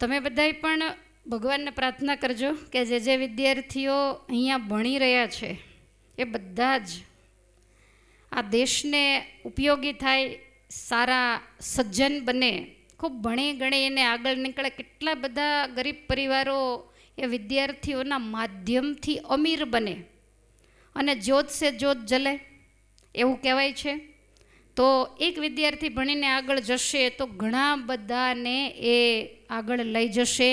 તમે બધાય પણ ભગવાનને પ્રાર્થના કરજો કે જે જે વિદ્યાર્થીઓ અહીંયા ભણી રહ્યા છે, એ બધા જ આ દેશને ઉપયોગી થાય, સારા સજ્જન બને, ખૂબ ભણી ગણે એને આગળ નીકળે. કેટલા બધા ગરીબ પરિવારો એ વિદ્યાર્થીઓના માધ્યમથી અમીર બને અને જ્યોત સે જ્યોત જલે, એવું કહેવાય છે. તો એક વિદ્યાર્થી ભણીને આગળ જશે તો ઘણા બધાને એ આગળ લઈ જશે,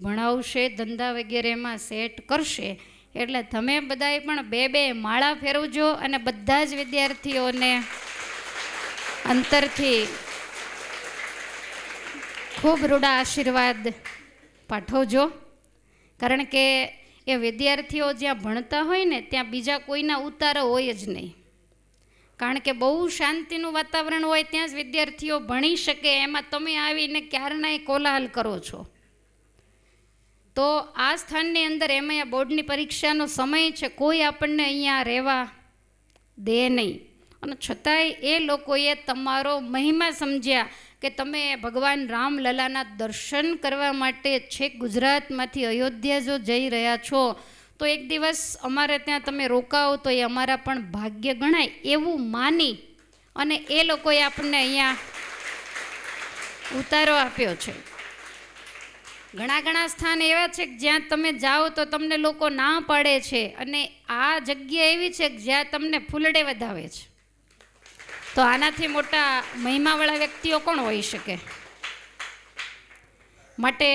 ભણાવશે, ધંધા વગેરેમાં સેટ કરશે. એટલે તમે બધાએ પણ બે બે માળા ફેરવજો અને બધા જ વિદ્યાર્થીઓને અંતરથી ખૂબ રૂડા આશીર્વાદ પાઠવજો. કારણ કે એ વિદ્યાર્થીઓ જ્યાં ભણતા હોય ને, ત્યાં બીજા કોઈના ઉતારો હોય જ નહીં. કારણ કે બહુ શાંતિનું વાતાવરણ હોય ત્યાં જ વિદ્યાર્થીઓ ભણી શકે, એમાં તમે આવીને ક્યારનાય કોલાહલ કરો છો? તો આ સ્થાનની અંદર એમાં આ બોર્ડની પરીક્ષાનો સમય છે, કોઈ આપણને અહીંયા રહેવા દે નહીં. અને છતાંય એ લોકોએ તમારો મહિમા સમજ્યા કે તમે ભગવાન રામલલાના દર્શન કરવા માટે છેક ગુજરાતમાંથી અયોધ્યા જો જઈ રહ્યા છો તો એક દિવસ અમારે ત્યાં તમે રોકાઓ તો એ અમારા પણ ભાગ્ય ગણાય એવું માની અને એ લોકોએ આપણને અહીંયા ઉતારો આપ્યો છે. ઘણા ઘણા સ્થાન એવા છે કે જ્યાં તમે જાઓ તો તમને લોકો ના પાડે છે અને આ જગ્યા એવી છે કે જ્યાં તમને ફૂલડે વધાવે છે. તો આનાથી મોટા મહિમાવાળા વ્યક્તિઓ કોણ હોઈ શકે? માટે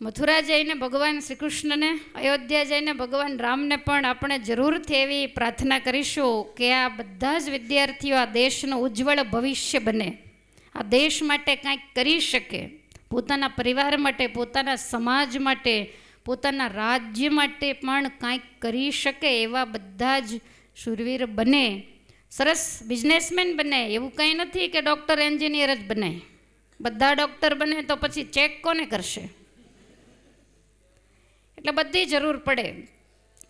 મથુરા જઈને ભગવાન શ્રી કૃષ્ણને અયોધ્યા જઈને ભગવાન રામને પણ આપણે જરૂરથી એવી પ્રાર્થના કરીશું કે આ બધા જ વિદ્યાર્થીઓ આ દેશનું ઉજ્જવળ ભવિષ્ય બને. આ દેશ માટે કાંઈક કરી શકે. પોતાના પરિવાર માટે, પોતાના સમાજ માટે, પોતાના રાજ્ય માટે પણ કાંઈક કરી શકે એવા બધા જ શૂરવીર બને. સરસ બિઝનેસમેન બને. એવું કંઈ નથી કે ડૉક્ટર એન્જિનિયર જ બને. બધા ડૉક્ટર બને તો પછી ચેક કોને કરશે? એટલે બધી જરૂર પડે.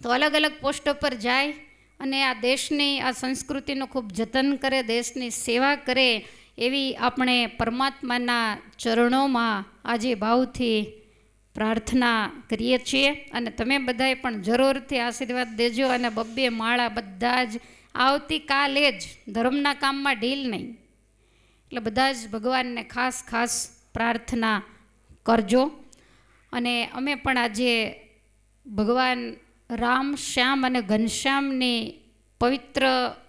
તો અલગ અલગ પોસ્ટો પર જાય અને આ દેશની, આ સંસ્કૃતિનું ખૂબ જતન કરે, દેશની સેવા કરે એવી આપણે પરમાત્માના ચરણોમાં આજે ભાવથી પ્રાર્થના કરીએ છીએ. અને તમે બધાએ પણ જરૂરથી આશીર્વાદ દેજો અને બબ્બે માળા બધા જ આવતીકાલે જ ધર્મના કામમાં ઢીલ નહીં. એટલે બધા જ ભગવાનને ખાસ ખાસ પ્રાર્થના કરજો. અને અમે પણ આજે ભગવાન રામ શ્યામ અને ઘનશ્યામની પવિત્ર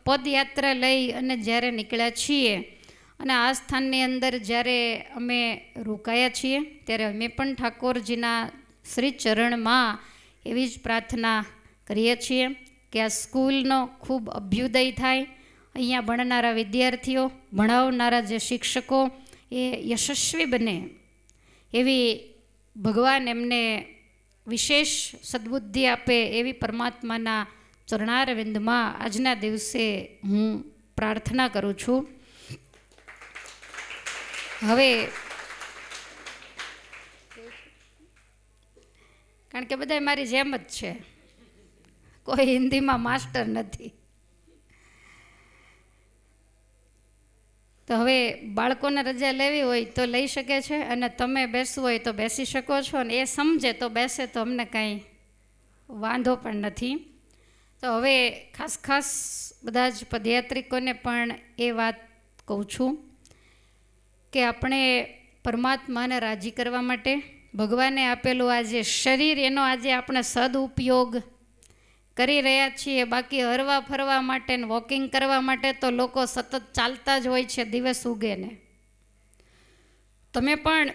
પદયાત્રા લઈ અને જ્યારે નીકળ્યા છીએ અને આ સ્થાનની અંદર જ્યારે અમે રોકાયા છીએ, ત્યારે અમે પણ ઠાકોરજીના શ્રી ચરણમાં એવી જ પ્રાર્થના કરીએ છીએ કે આ સ્કૂલનો ખૂબ અભ્યુદય થાય. અહીંયા ભણનારા વિદ્યાર્થીઓ, ભણાવનારા જે શિક્ષકો એ યશસ્વી બને એવી ભગવાન એમને વિશેષ સદબુદ્ધિ આપે એવી પરમાત્માના ચરણારવિંદમાં આજના દિવસે હું પ્રાર્થના કરું છું. હવે કારણ કે બધા મારી જેમ જ છે. કોઈ હિન્દીમાં માસ્ટર નથી. તો હવે બાળકોને રજા લેવી હોય તો લઈ શકે છે અને તમે બેસવું હોય તો બેસી શકો છો અને એ સમજે તો બેસે તો અમને કાંઈ વાંધો પણ નથી. તો હવે ખાસ ખાસ બધા જ પદયાત્રિકોને પણ એ વાત કહું છું કે આપણે પરમાત્માને રાજી કરવા માટે ભગવાને આપેલું આ જે શરીર, એનો આજે આપણે સદઉપયોગ કરી રહ્યા છીએ. બાકી હરવા ફરવા માટે વોકિંગ કરવા માટે તો લોકો સતત ચાલતા જ હોય છે, દિવસ ઉગે ને. તમે પણ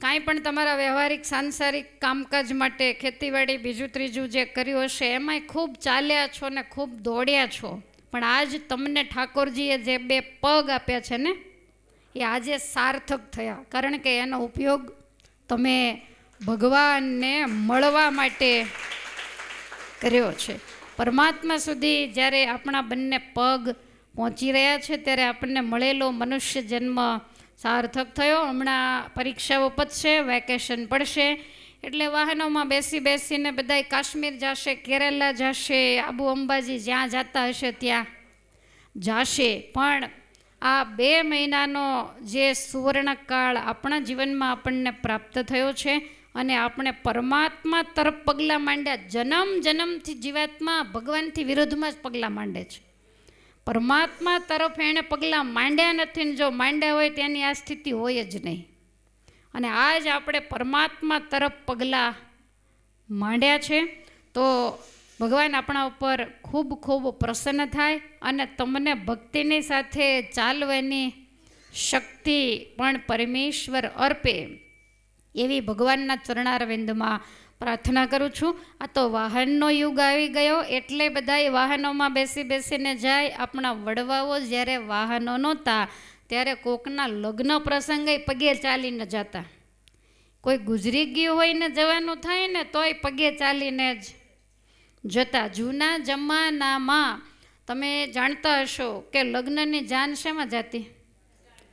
કાંઈ પણ તમારા વ્યવહારિક, સાંસારિક કામકાજ માટે ખેતીવાડી બીજું ત્રીજું જે કર્યું હશે, એમાંય ખૂબ ચાલ્યા છો ને ખૂબ દોડ્યા છો. પણ આજ તમને ઠાકોરજીએ જે બે પગ આપ્યા છે ને, એ આજે સાર્થક થયા. કારણ કે એનો ઉપયોગ તમે ભગવાનને મળવા માટે કર્યો છે. પરમાત્મા સુધી જ્યારે આપણા બંને પગ પહોંચી રહ્યા છે, ત્યારે આપણને મળેલો મનુષ્ય જન્મ સાર્થક થયો. હમણાં પરીક્ષાઓ પતશે વેકેશન પડશે. એટલે વાહનોમાં બેસી બેસીને બધાય કાશ્મીર જશે, કેરેલા જશે, આબુ અંબાજી જ્યાં જતા હશે ત્યાં જાશે. પણ આ બે મહિનાનો જે સુવર્ણકાળ આપણા જીવનમાં આપણને પ્રાપ્ત થયો છે અને આપણે પરમાત્મા તરફ પગલાં માંડ્યા. જન્મ જન્મથી જીવાત્મા ભગવાનથી વિરોધમાં જ પગલાં માંડે છે. પરમાત્મા તરફ એણે પગલાં માંડ્યા નથી ને જો માંડ્યા હોય તેની આ સ્થિતિ હોય જ નહીં. અને આજ આપણે પરમાત્મા તરફ પગલાં માંડ્યા છે. તો ભગવાન આપણા ઉપર ખૂબ ખૂબ પ્રસન્ન થાય અને તમને ભક્તિની સાથે ચાલવાની શક્તિ પણ પરમેશ્વર અર્પે. એવી ભગવાનના ચરણારવિંદમાં પ્રાર્થના કરું છું. આ તો વાહનનો યુગ આવી ગયો, એટલે બધાય વાહનોમાં બેસી બેસીને જાય. આપણા વડવાઓ જ્યારે વાહનો નહોતા, ત્યારે કોકના લગ્ન પ્રસંગે પગે ચાલીને જતા. કોઈ ગુજરી ગયું હોય ને જવાનું થાય ને, તોય પગે ચાલીને જ જતા. જૂના જમાનામાં તમે જાણતા હશો કે લગ્નની જાન શેમાં જતી?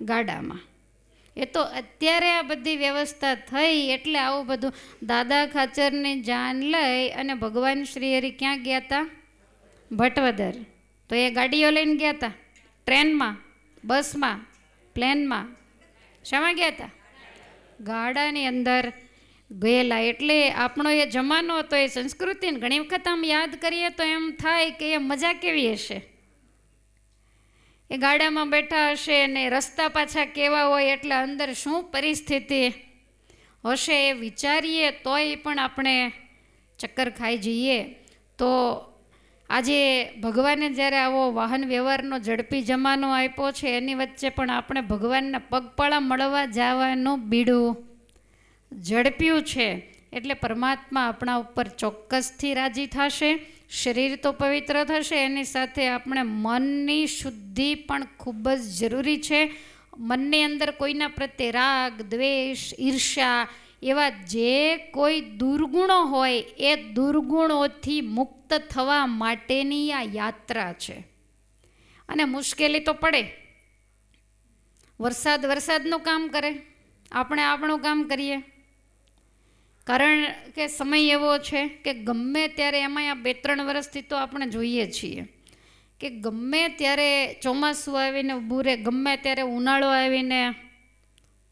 ગાડામાં. એ તો અત્યારે આ બધી વ્યવસ્થા થઈ એટલે આવું બધું દાદા ખાચરની જાન લઈ અને ભગવાન શ્રી હરિ ક્યાં ગયા હતા ભટવદર. તો એ ગાડીઓ લઈને ગયા હતા ટ્રેનમાં? બસમાં? પ્લેનમાં? શામાં ગયા હતા ગાડાની અંદર ગયેલા. એટલે આપણો એ જમાનો હતો, એ સંસ્કૃતિને ઘણી વખત આમ યાદ કરીએ તો એમ થાય કે એ મજા કેવી હશે? એ ગાડામાં બેઠા હશે અને રસ્તા પાછા કેવા હોય એટલે અંદર શું પરિસ્થિતિ હશે એ વિચારીએ તોય પણ આપણે ચક્કર ખાઈ જઈએ. તો આજે ભગવાને જ્યારે આવો વાહન વ્યવહારનો ઝડપી જમાનો આપ્યો છે, એની વચ્ચે પણ આપણે ભગવાનના પગપાળા મળવા જવાનું બીડું ઝડપ્યું છે. એટલે પરમાત્મા આપણા ઉપર ચોક્કસથી રાજી થશે. શરીર તો પવિત્ર થશે, એની સાથે આપણે મનની શુદ્ધિ પણ ખૂબ જ જરૂરી છે. મનની અંદર કોઈના પ્રત્યે રાગ, દ્વેષ, ઈર્ષ્યા એવા જે કોઈ દુર્ગુણો હોય, એ દુર્ગુણોથી મુક્ત થવા માટેની આ યાત્રા છે. અને મુશ્કેલી તો પડે. વરસાદ વરસાદનું કામ કરે. આપણે આપણું કામ કરીએ. કારણ કે સમય એવો છે કે ગમે ત્યારે એમાં આ બે ત્રણ વર્ષથી તો આપણે જોઈએ છીએ કે ગમે ત્યારે ચોમાસું આવીને ઊભું રહે, ગમે ત્યારે ઉનાળો આવીને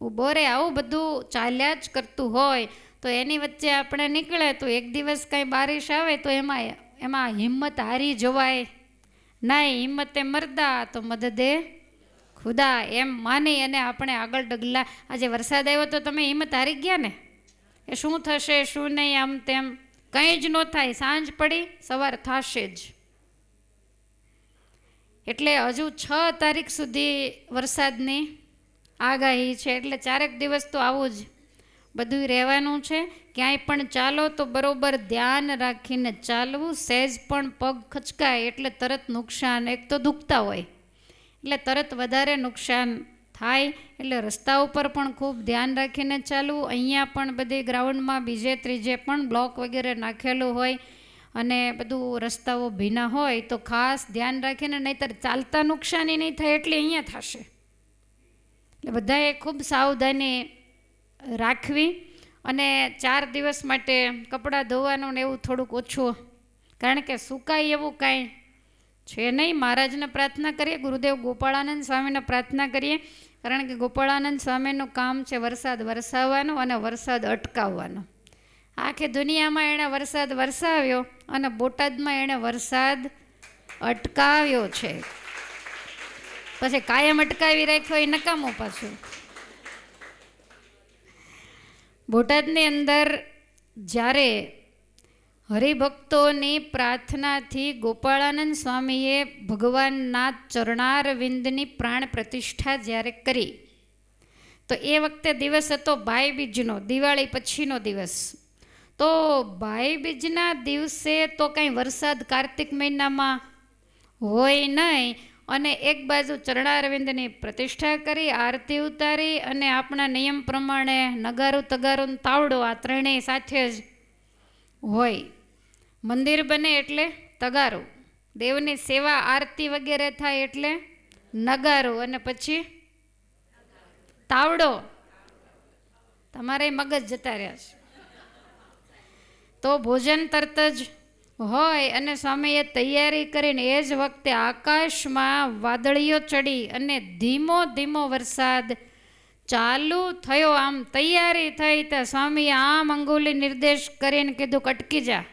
ઊભો રહે, આવું બધું ચાલ્યા જ કરતું હોય, તો એની વચ્ચે આપણે નીકળે તો એક દિવસ કાંઈ બારિશ આવે તો એમાં એમાં હિંમત હારી જવાય. ના હિંમતે મરદા તો મદદે ખુદા, એમ માની અને આપણે આગળ ડગલા, આજે વરસાદ આવ્યો તો તમે હિંમત હારી ગયા ને? એ શું થશે, શું નહીં, આમ તેમ કંઈ જ ન થાય. સાંજ પડી, સવાર થશે જ. એટલે હજુ છ તારીખ સુધી વરસાદની આગાહી છે. એટલે ચારેક દિવસ તો આવું જ બધું રહેવાનું છે. ક્યાંય પણ ચાલો તો બરોબર ધ્યાન રાખીને ચાલવું. સહેજ પણ પગ ખચકાય. એટલે તરત નુકસાન. એક તો દુખતા હોય. એટલે તરત વધારે નુકસાન થાય એટલે રસ્તા ઉપર પણ ખૂબ ધ્યાન રાખીને ચાલવું. અહીંયા પણ બધી ગ્રાઉન્ડમાં બીજે ત્રીજે પણ બ્લોક વગેરે નાખેલું હોય અને બધું રસ્તાઓ ભીના હોય તો ખાસ ધ્યાન રાખીને નહીંતર ચાલતા નુકસાની નહીં થાય એટલે અહીંયા થશે. એટલે બધાએ ખૂબ સાવધાની રાખવી અને ચાર દિવસ માટે કપડાં ધોવાનું ને એવું થોડુંક ઓછું. કારણ કે સુકાય એવું કાંઈ છે નહીં? મહારાજને પ્રાર્થના કરીએ, ગુરુદેવ ગોપાળાનંદ સ્વામીને પ્રાર્થના કરીએ, કારણ કે ગોપાળાનંદ સ્વામીનું કામ છે વરસાદ વરસાવવાનો અને વરસાદ અટકાવવાનો. આખી દુનિયામાં એણે વરસાદ વરસાવ્યો અને બોટાદમાં એણે વરસાદ અટકાવ્યો છે. પછી કાયમ અટકાવી રાખ્યો, એ નકામું પાછું. બોટાદની અંદર જ્યારે હરિભક્તોની પ્રાર્થનાથી ગોપાળાનંદ સ્વામીએ ભગવાનના ચરણારવિંદની પ્રાણ પ્રતિષ્ઠા જ્યારે કરી, તો એ વખતે દિવસ હતો ભાઈબીજનો દિવાળી પછીનો દિવસ. તો ભાઈબીજના દિવસે તો કાંઈ વરસાદ કાર્તિક મહિનામાં હોય નહીં, અને એક બાજુ ચરણારવિંદની પ્રતિષ્ઠા કરી, આરતી ઉતારી, અને આપણા નિયમ પ્રમાણે નગારું તગારું તાવડો આ ત્રણેય સાથે જ હોય. મંદિર બને એટલે તગારો. દેવની સેવા, આરતી વગેરે થાય એટલે નગારો અને પછી તાવડો. તમારે મગજ જતા રહ્યા છે. તો ભોજન તરત જ હોય અને સ્વામીએ તૈયારી કરીને એ જ વખતે આકાશમાં વાદળીઓ ચડી અને ધીમો ધીમો વરસાદ ચાલુ થયો. આમ તૈયારી થઈ ત્યાં સ્વામીએ આમ અંગુલી નિર્દેશ કરીને કીધું, કટકી જા.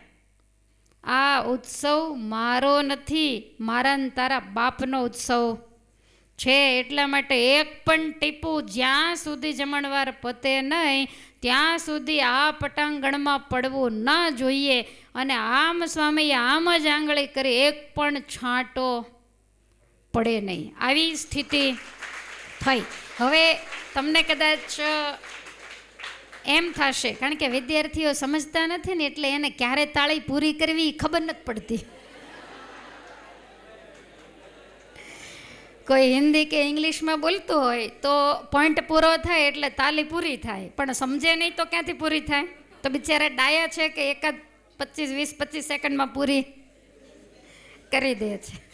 આ ઉત્સવ મારો નથી, મારા તારા બાપનો ઉત્સવ છે. એટલા માટે એક પણ ટીપું જ્યાં સુધી જમણવાર પતે નહીં, ત્યાં સુધી આ પટાંગણમાં પડવું ન જોઈએ. અને આમ સ્વામીએ આમ જ આંગળી કરી, એક પણ છાંટો પડે નહીં. આવી સ્થિતિ થઈ. હવે તમને કદાચ એમ થશે. કારણ કે વિદ્યાર્થીઓ સમજતા નથી ને એટલે એને ક્યારે તાળી પૂરી કરવી ખબર નથી પડતી. કોઈ હિન્દી કે ઇંગ્લિશમાં બોલતું હોય તો પોઈન્ટ પૂરો થાય એટલે તાલી પૂરી થાય. પણ સમજે નહીં તો ક્યાંથી પૂરી થાય? તો બિચારા ડાયા છે કે એકાદ પચીસ, વીસ, પચીસ સેકન્ડમાં પૂરી કરી દે છે.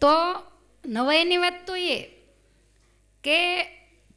તો નવાઈની વાત તો એ કે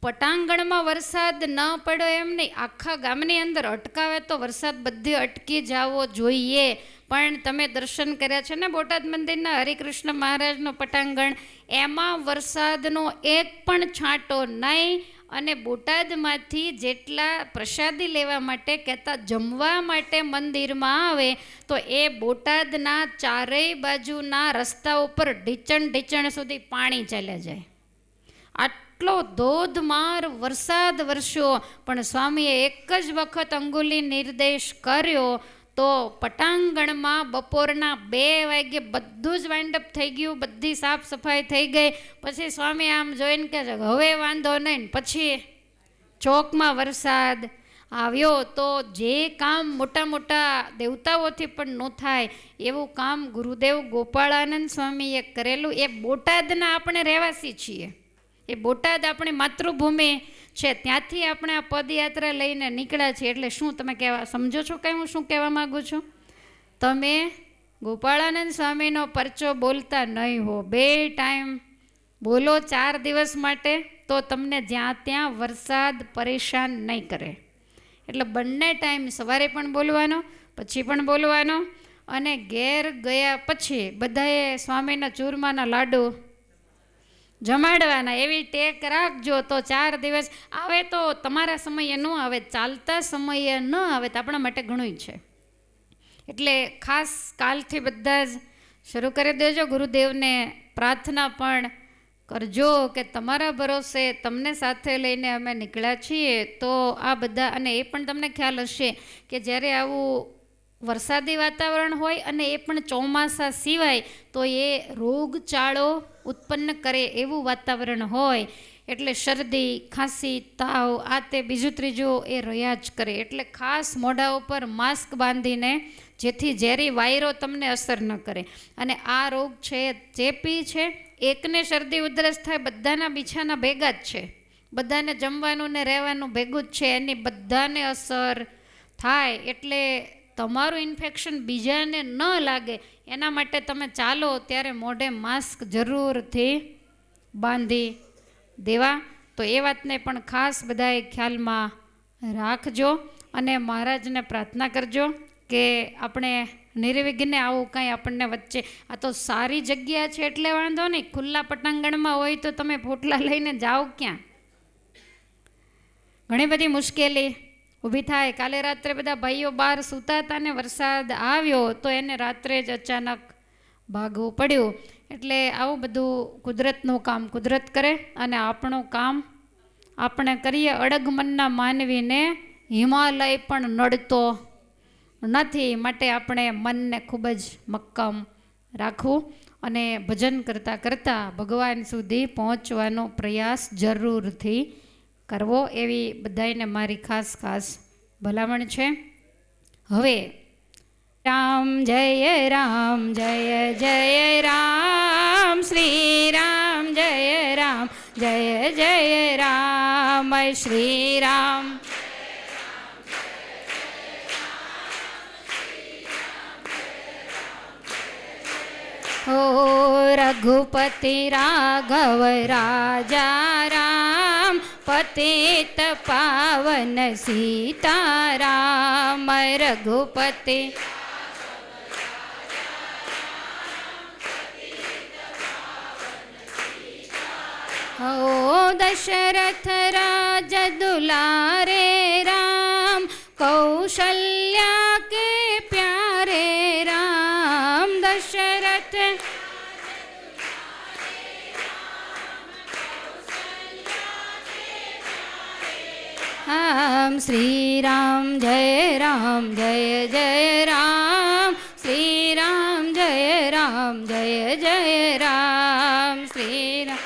પટાંગણમાં વરસાદ ન પડે એમ નહીં. આખા ગામની અંદર અટકાવે તો વરસાદ બધે અટકી જવો જોઈએ. પણ તમે દર્શન કર્યા છે ને બોટાદ મંદિરના હરિકૃષ્ણ મહારાજનું પટાંગણ, એમાં વરસાદનો એક પણ છાંટો નહીં અને બોટાદમાંથી જેટલા પ્રસાદી લેવા માટે કહેતા જમવા માટે મંદિરમાં આવે તો એ બોટાદના ચારેય બાજુના રસ્તા ઉપર ઢીચણ ઢીચણ સુધી પાણી ચાલ્યા જાય. આટલો ધોધમાર વરસાદ વરસ્યો. પણ સ્વામીએ એક જ વખત અંગુલી નિર્દેશ કર્યો તો પટાંગણમાં બપોરના બે વાગે બધું જ વાઇન્ડઅપ થઈ ગયું, બધી સાફ સફાઈ થઈ ગઈ. પછી સ્વામી આમ જોઈને કે હવે વાંધો નહીં, પછી ચોકમાં વરસાદ આવ્યો તો જે કામ મોટા મોટા દેવતાઓથી પણ ન થાય, એવું કામ ગુરુદેવ ગોપાળાનંદ સ્વામીએ કરેલું. એ બોટાદના આપણે રહેવાસી છીએ. એ બોટાદ આપણી માતૃભૂમિ છે. ત્યાંથી આપણે આ પદયાત્રા લઈને નીકળ્યા છીએ. એટલે શું તમે કહેવા, સમજો છો કંઈ હું શું કહેવા માગું છું? તમે ગોપાળાનંદ સ્વામીનો પરચો બોલતા નહીં હો. બે ટાઈમ બોલો ચાર દિવસ માટે તો તમને જ્યાં ત્યાં વરસાદ પરેશાન નહીં કરે. એટલે બંને ટાઈમ સવારે પણ બોલવાનો, પછી પણ બોલવાનો અને ઘેર ગયા પછી બધાએ સ્વામીના ચૂરમાના લાડુ જમાડવાના. એવી ટેક રાખજો તો ચાર દિવસ આવે તો તમારા સમયે ન આવે, ચાલતા સમયે ન આવે તો આપણા માટે ઘણું છે. એટલે ખાસ કાલથી બધા જ શરૂ કરી દેજો ગુરુદેવને પ્રાર્થના પણ કરજો કે તમારા ભરોસે તમને સાથે લઈને અમે નીકળ્યા છીએ તો આ બધા, અને એ પણ તમને ખ્યાલ હશે કે જ્યારે આવું વરસાદી વાતાવરણ હોય અને એ પણ ચોમાસા સિવાય, તો એ રોગચાળો ઉત્પન્ન કરે એવું વાતાવરણ હોય. એટલે શરદી, ખાંસી, તાવ, આ તે બીજું ત્રીજું એ રહ્યા જ કરે. એટલે ખાસ મોઢા ઉપર માસ્ક બાંધીને જેથી ઝેરી વાયરો તમને અસર ન કરે. અને આ રોગ છે, ચેપી છે, એકને શરદી ઉધરસ થાય, બધાના બીછાના ભેગા જ છે. બધાને જમવાનું ને રહેવાનું ભેગું જ છે, એની બધાને અસર થાય. એટલે તમારું ઇન્ફેક્શન બીજાને ન લાગે, એના માટે તમે ચાલો ત્યારે મોઢે માસ્ક જરૂરથી બાંધી દેવા. તો એ વાતને પણ ખાસ બધાએ ખ્યાલમાં રાખજો અને મહારાજને પ્રાર્થના કરજો કે આપણે નિર્વિઘ્ને આવું કાંઈ આપણને વચ્ચે, આ તો સારી જગ્યા છે એટલે વાંધો નહીં, ખુલ્લા પટાંગણમાં હોય તો તમે પોટલા લઈને જાઓ ક્યાં? ઘણી બધી મુશ્કેલી ઊભી થાય. કાલે રાત્રે બધા ભાઈઓ બહાર સૂતા હતા ને વરસાદ આવ્યો તો એને રાત્રે જ અચાનક ભાગવું પડ્યું. એટલે આવું બધું કુદરતનું કામ કુદરત કરે અને આપણું કામ આપણે કરીએ અડગ મનના માનવીને હિમાલય પણ નડતો નથી માટે આપણે મનને ખૂબ જ મક્કમ રાખવું અને ભજન કરતાં કરતાં ભગવાન સુધી પહોંચવાનો પ્રયાસ જરૂરથી કરવો એવી બધાને મારી ખાસ ખાસ ભલામણ છે. હવે રામ જય રામ, જય જય રામ શ્રી રામ જય રામ, જય જય રામ શ્રી રામ ઓ રઘુપતિ રાઘવ રાજા રામ. પતિત પાવન સીતારામ રઘુપતે હો દશરથ રાજ દુલારે રામ કૌશલ્યા श्रीराम जय राम जय जय राम। श्रीराम जय राम जय जय राम। श्रीराम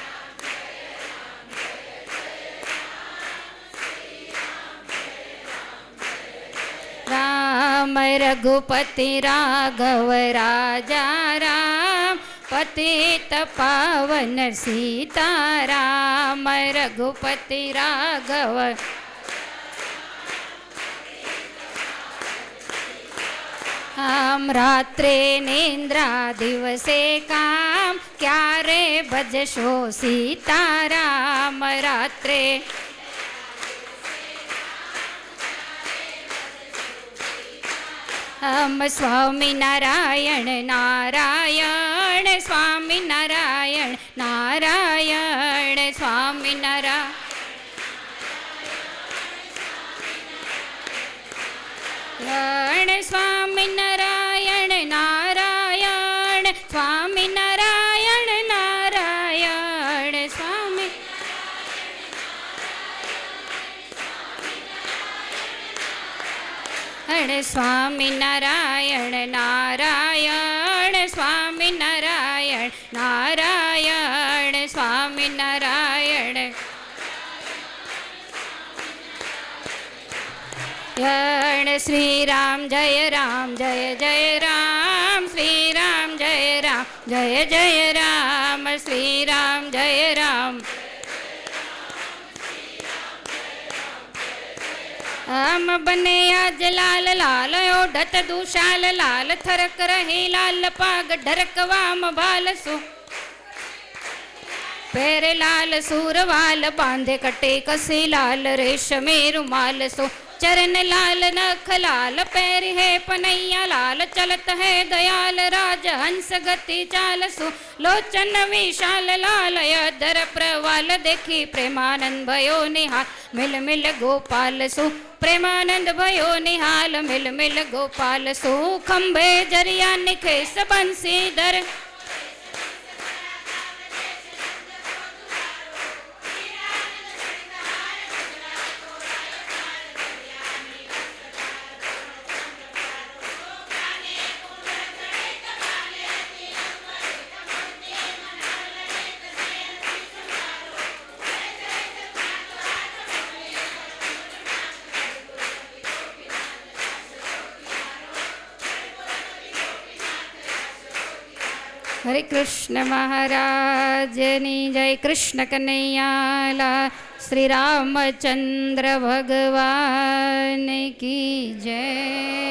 राम रघुपति राघव राजा राम। पतित पावन सीता राम। रघुपति राघव આમ રાત્રે નિંદ્રા દિવસે કામ, ક્યારે ભજશો સીતારામ, રાત્રે હમ સ્વામી નારાયણ નારાયણ, સ્વામી નારાયણ નારાયણ, સ્વામી નારાયણ સ્વામી નારાયણ નારાયણ, સ્વામી નારાયણ નારાયણ, સ્વામી નારાયણ. યણ શ્રી રામ જય રામ, જય જય રામ શ્રી રામ જય રામ, જય જય રામ શ્રી રામ જય રામ. हम बने आज लाल लाल ओढ़त दुशाल लाल थरक रहे लाल पाग ढरक वाम भाल सु पैर लाल सूरवाल बांधे कटे कसे लाल रेशमे रुमाल सो चरण लाल नख लाल पैर है पनैया लाल चलत है दयाल राज हंस गति चाल सु लोचन विशाल लाल अदर प्रवाल देखी प्रेमानंद भयो निहाल मिल मिल गोपाल सु પ્રેમાનંદ ભયો નિહાલ મિલ મિલ ગોપાલ સુખંભે જરિયા નિખેસ બંસીધર હરે કૃષ્ણ મહારાજની જય કૃષ્ણ કનૈયાલા શ્રી રામચંદ્ર ભગવાન કી જય